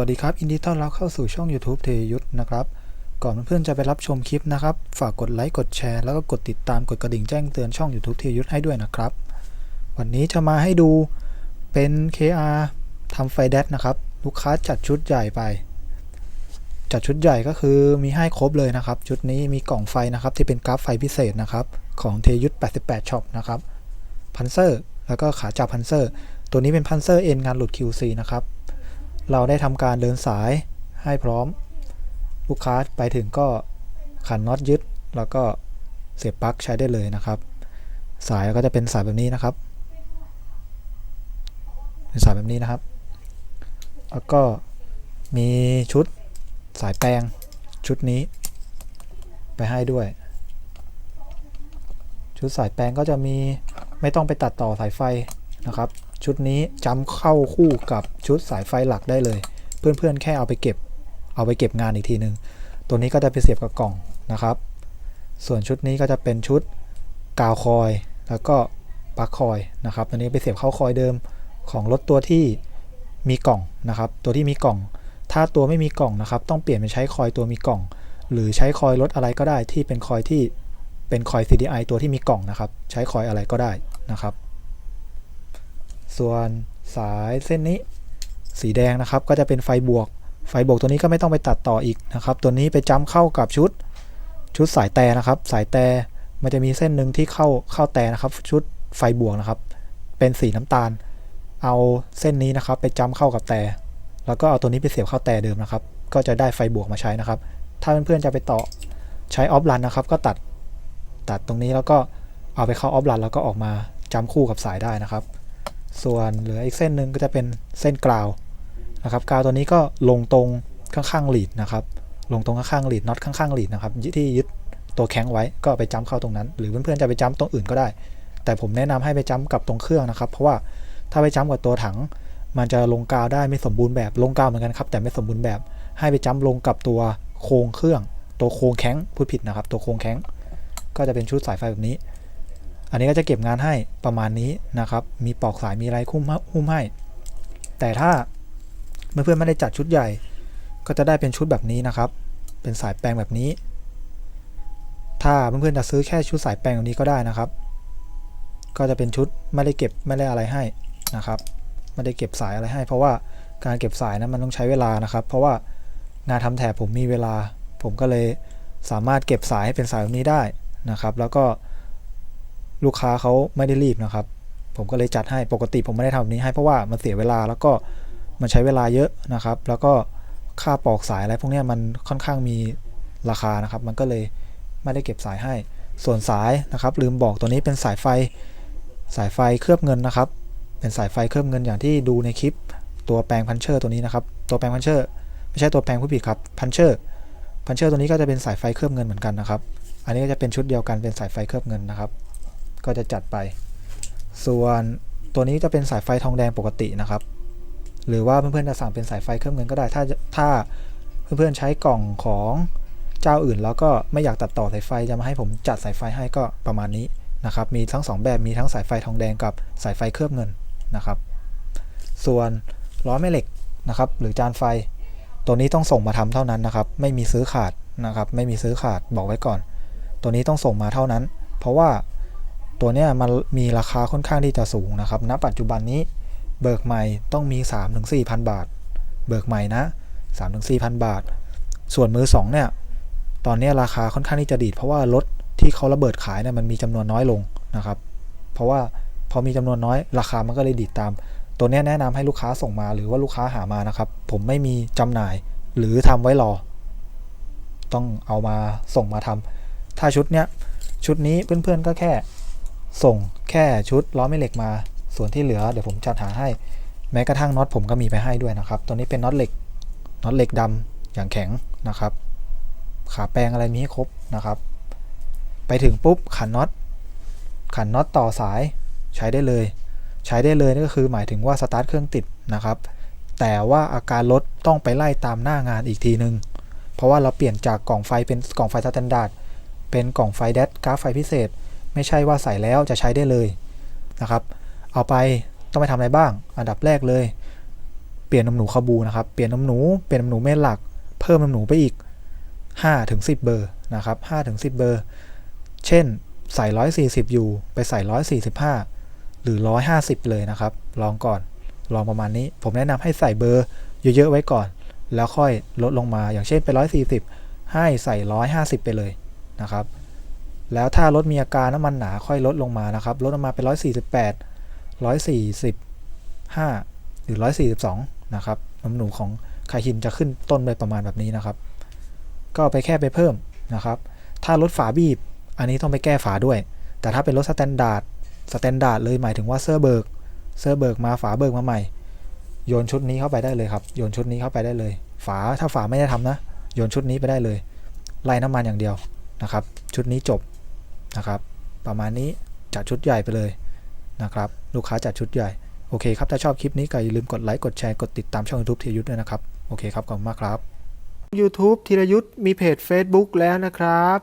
วัสดีครับยินดีต้อนรับเข้าสู่ช่อง YouTube เทยุทธนะครับ ก่อนเพื่อนๆจะไปรับชมคลิปนะครับ ฝากกดไลค์ กดแชร์ แล้วก็กดติดตาม กดกระดิ่งแจ้งเตือนช่อง YouTube เทยุทธให้ด้วยนะครับ วันนี้จะมาให้ดูเป็น KR ทำไฟแดดนะครับ ลูกค้าจัดชุดใหญ่ไป จัดชุดใหญ่ก็คือมีให้ครบเลยนะครับ ชุดนี้มีกล่องไฟนะครับ ที่เป็นกราฟไฟพิเศษนะครับ ของเทยุทธ88ช็อปนะครับ พันเซอร์ แล้วก็ขาจับพันเซอร์ ตัวนี้เป็นพันเซอร์เอ็นงานหลุด QC นะครับ เราได้ทำการเดินสายให้พร้อม ลูกค้าไปถึงก็ขันน็อตยึด แล้วก็เสียบปลั๊กใช้ได้เลยนะครับ สายก็จะเป็นสายแบบนี้นะครับ เป็นสายแบบนี้นะครับ แล้วก็มีชุดสายแปลงชุดนี้ ไปให้ด้วย ชุดสายแปลงก็จะมีไม่ต้องไปตัดต่อสายไฟนะครับ ชุดนี้จำเข้าคู่กับชุดสายไฟหลักได้เลย เพื่อนๆแค่เอาไปเก็บ เอาไปเก็บงานอีกทีหนึ่งตัวนี้ก็จะไปเสียบกับกล่องนะครับ ส่วนชุดนี้ก็จะเป็นชุดกาวคอยแล้วก็ปลั๊กคอยนะครับ ตัวนี้ไปเสียบเข้าคอยเดิมของรถตัวที่มีกล่องนะครับ ตัวที่มีกล่อง ถ้าตัวไม่มีกล่องนะครับ ต้องเปลี่ยนเป็นใช้คอยตัวมีกล่อง หรือใช้คอยรถอะไรก็ได้ที่เป็นคอยที่เป็นคอย CDI ตัวที่มีกล่องนะครับ ใช้คอยอะไรก็ได้นะครับ ส่วนสายเส้นนี้สีแดงนะครับ ก็จะเป็นไฟบวก ไฟบวกตัวนี้ก็ไม่ต้องไปตัดต่ออีกนะครับ ตัวนี้ไปจ้ำเข้ากับชุดชุดสายแต่นะครับ สายแต่มันจะมีเส้นหนึ่งที่เข้าเข้าแต่นะครับ ชุดไฟบวกนะครับ เป็นสีน้ำตาล เอาเส้นนี้นะครับ ไปจ้ำเข้ากับแต่ แล้วก็เอาตัวนี้ไปเสียบเข้าแต่เดิมนะครับ ก็จะได้ไฟบวกมาใช้นะครับ ถ้าเพื่อนๆจะไปต่อใช้ออฟรันนะครับ ก็ตัดตัดตรงนี้แล้วก็เอาไปเข้าออฟรันแล้วก็ออกมาจ้ำคู่กับสายได้นะครับ ส่วนเหลืออีกเส้นหนึ่งก็จะเป็นเส้นกราวนะครับกราวตัวนี้ก็ลงตรงข้างๆหลีดนะครับ ลงตรงข้างๆหลีดน็อตข้างๆหลีดนะครับที่ยึดตัวแข็งไว้ก็ไปจ้ำเข้าตรงนั้น หรือเพื่อนๆจะไปจ้ำตรงอื่นก็ได้ แต่ผมแนะนำให้ไปจ้ำกับตรงเครื่องนะครับ เพราะว่าถ้าไปจ้ำกับตัวถัง มันจะลงกาวได้ไม่สมบูรณ์แบบลงกาวเหมือนกันครับ แต่ไม่สมบูรณ์แบบให้ไปจ้ำลงกับตัวโครงเครื่อง ตัวโครงแข็งพูดผิดนะครับ ตัวโครงแข็งก็จะเป็นชุดสายไฟแบบนี้ อันนี้ก็จะเก็บงานให้ประมาณนี้นะครับ มีปอกสายมีอะไรคุ้มหุ้มให้ แต่ถ้าเมื่อเพื่อนไม่ได้จัดชุดใหญ่ ก็จะได้เป็นชุดแบบนี้นะครับ เป็นสายแปลงแบบนี้ ถ้าเพื่อนๆจะซื้อแค่ชุดสายแปลงแบบนี้ก็ได้นะครับ ก็จะเป็นชุดไม่ได้เก็บไม่ได้อะไรให้นะครับไม่ได้เก็บสายอะไรให้ เพราะว่าการเก็บสายนั้นมันต้องใช้เวลานะครับ เพราะว่างานทำแถบผมมีเวลา ผมก็เลยสามารถเก็บสายให้เป็นสายแบบนี้ได้นะครับ แล้วก็ ลูกค้าเขาไม่ได้รีบนะครับ ผมก็เลยจัดให้ปกติผมไม่ได้ทำแบบนี้ให้เพราะว่ามันเสียเวลาแล้วก็มันใช้เวลาเยอะนะครับ แล้วก็ค่าปอกสายอะไรพวกนี้มันค่อนข้างมีราคานะครับ มันก็เลยไม่ได้เก็บสายให้ ส่วนสายนะครับ ลืมบอกตัวนี้เป็นสายไฟสายไฟเคลือบเงินนะครับ เป็นสายไฟเคลือบเงินอย่างที่ดูในคลิป ตัวแปลงพันเชอร์ตัวนี้นะครับ ตัวแปลงพันเชอร์ไม่ใช่ตัวแปลงผู้ผิดครับพันเชอร์พันเชอร์ตัวนี้ก็จะเป็นสายไฟเคลือบเงินเหมือนกันนะครับ อันนี้ก็จะเป็นชุดเดียวกันเป็นสายไฟเคลือบเงินนะครับ ก็จะจัดไป ส่วนตัวนี้จะเป็นสายไฟทองแดงปกตินะครับ หรือว่าเพื่อนๆจะสั่งเป็นสายไฟเคลือบเงินก็ได้ ถ้าถ้าเพื่อนๆใช้กล่องของเจ้าอื่น แล้วก็ไม่อยากตัดต่อสายไฟจะมาให้ผมจัดสายไฟให้ก็ประมาณนี้นะครับ มีทั้ง 2 แบบมีทั้งสายไฟทองแดงกับสายไฟเคลือบเงินนะครับ ส่วนล้อแม่เหล็กนะครับ หรือจานไฟ ตัวนี้ต้องส่งมาทำเท่านั้นนะครับ ไม่มีซื้อขาดนะครับ ไม่มีซื้อขาดบอกไว้ก่อน ตัวนี้ต้องส่งมาเท่านั้น เพราะว่า ตัวเนี้ยมันมีราคาค่อนข้างที่จะสูงนะครับณปัจจุบันนี้เบิกใหม่ต้องมี 3-4,000 บาท เบิกใหม่นะ 3-4,000 บาท ส่วนมือ 2 เนี่ย ตอนนี้ราคาค่อนข้างที่จะดีด เพราะว่ารถที่เขาระเบิดขายเนี่ยมันมีจำนวนน้อยลงนะครับ เพราะว่าพอมีจำนวนน้อยราคามันก็เลยดีดตาม ตัวนี้แนะนำให้ลูกค้าส่งมาหรือว่าลูกค้าหามานะครับ ผมไม่มีจำหน่ายหรือทำไว้รอ ต้องเอามาส่งมาทำถ้าชุดเนี้ยชุดนี้เพื่อนๆก็แค่ ส่งแค่ชุดล้อแม่เหล็กมา ส่วนที่เหลือเดี๋ยวผมจัดหาให้ แม้กระทั่งน็อตผมก็มีไปให้ด้วยนะครับ ตัวนี้เป็นน็อตเหล็ก น็อตเหล็กดำอย่างแข็งนะครับ ขาแปลงอะไรมีให้ครบนะครับ ไปถึงปุ๊บขันน็อต ขันน็อตต่อสายใช้ได้เลย ใช้ได้เลยนี่ก็คือหมายถึงว่าสตาร์ทเครื่องติดนะครับ แต่ว่าอาการรถต้องไปไล่ตามหน้างานอีกทีนึง เพราะว่าเราเปลี่ยนจากกล่องไฟเป็นกล่องไฟสแตนดาร์ด เป็นกล่องไฟแดดกราฟไฟพิเศษ ไม่ใช่ว่าใส่แล้วจะใช้ได้เลยนะครับ เอาไปต้องไปทำอะไรบ้าง อันดับแรกเลย เปลี่ยนน้ำหนูคาบูนะครับ เปลี่ยนน้ำหนู เปลี่ยนน้ำหนูเม็ดหลัก เพิ่มน้ำหนูไปอีก5ถึง10 เบอร์นะครับ5ถึง10 เบอร์ เช่นใส่ 140 อยู่ ไปใส่ 145 หรือ 150 เลยนะครับ ลองก่อน ลองประมาณนี้ ผมแนะนำให้ใส่เบอร์เยอะๆไว้ก่อน แล้วค่อยลดลงมา อย่างเช่นไป 140 ให้ใส่ 150 ไปเลยนะครับ แล้วถ้ารถมีอาการน้ำมันหนาค่อยลดลงมานะครับลดลงมาเป็น 148 145 หรือ 142 นะครับน้ำหนูของไคฮินจะขึ้นต้นไปประมาณแบบนี้นะครับ ก็ไปแค่ไปเพิ่มนะครับ ถ้ารถฝาบีบ อันนี้ต้องไปแก้ฝาด้วย แต่ถ้าเป็นรถสแตนดาร์ดสแตนดาร์ดเลยหมายถึงว่าเซอร์เบิร์กเซอร์เบิร์กมาฝาเบิร์กมาใหม่ โยนชุดนี้เข้าไปได้เลยครับ โยนชุดนี้เข้าไปได้เลย ฝาถ้าฝาไม่ได้ทำนะ โยนชุดนี้ไปได้เลย ไล่น้ำมันอย่างเดียวนะครับ ชุดนี้จบ นะครับ ประมาณนี้จัดชุดใหญ่ไปเลยนะครับ ลูกค้าจัดชุดใหญ่ โอเคครับ ถ้าชอบคลิปนี้ก็อย่าลืมกดไลค์ กดแชร์ กดติดตามช่อง YouTube ธีรยุทธ์ด้วยนะครับ โอเคครับ ขอบคุณมากครับ YouTube ธีรยุทธ์มีเพจ Facebook แล้วนะครับ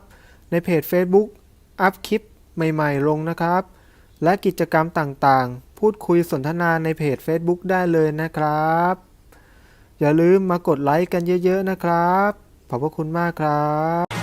ในเพจ Facebook อัพคลิปใหม่ๆ ลงนะครับ และกิจกรรมต่างๆ พูดคุยสนทนาในเพจ Facebook ได้เลยนะครับ อย่าลืมมากดไลค์กันเยอะ ๆ นะครับ ขอบพระคุณมากครับ